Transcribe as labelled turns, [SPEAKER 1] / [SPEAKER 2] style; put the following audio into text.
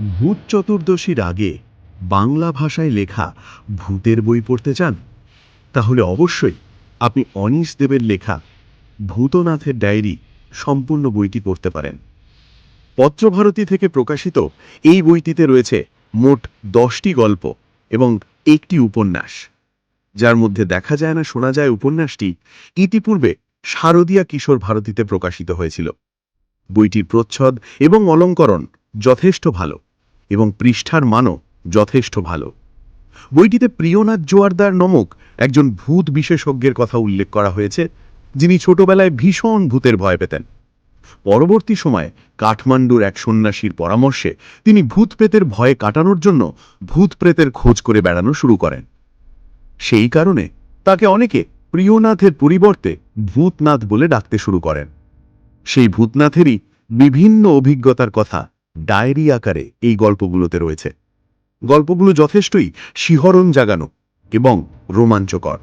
[SPEAKER 1] ভূত চতুর্দশীর আগে বাংলা ভাষায় লেখা ভূতের বই পড়তে চান? তাহলে অবশ্যই আপনি অনিশ দেবের লেখা ভূতনাথের ডায়েরি সম্পূর্ণ বইটি পড়তে পারেন। পত্রভারতী থেকে প্রকাশিত এই বইটিতে রয়েছে মোট দশটি গল্প এবং একটি উপন্যাস। যার মধ্যে দেখা যায় না শোনা যায় উপন্যাসটি, ইতিপূর্বে শারদীয়া কিশোর ভারতীতে প্রকাশিত হয়েছিল। বইটির প্রচ্ছদ এবং অলঙ্করণ যথেষ্ট ভালো। এবং পৃষ্ঠার মানও যথেষ্ট ভালো। বইটিতে প্রিয়নাথ জোয়ারদার নমক একজন ভূত বিশেষজ্ঞের কথা উল্লেখ করা হয়েছে, যিনি ছোটবেলায় ভীষণ ভূতের ভয় পেতেন। পরবর্তী সময়ে কাঠমান্ডুর এক সন্ন্যাসীর পরামর্শে তিনি ভূত প্রেতের ভয়ে কাটানোর জন্য ভূত প্রেতের খোঁজ করে বেড়ানো শুরু করেন। সেই কারণে তাকে অনেকে প্রিয়নাথের পরিবর্তে ভূতনাথ বলে ডাকতে শুরু করেন। সেই ভূতনাথেরই বিভিন্ন অভিজ্ঞতার কথা ডায়েরি আকারে এই গল্পগুলোতে রয়েছে। গল্পগুলো যথেষ্টই শিহরণ জাগানো এবং রোমাঞ্চকর।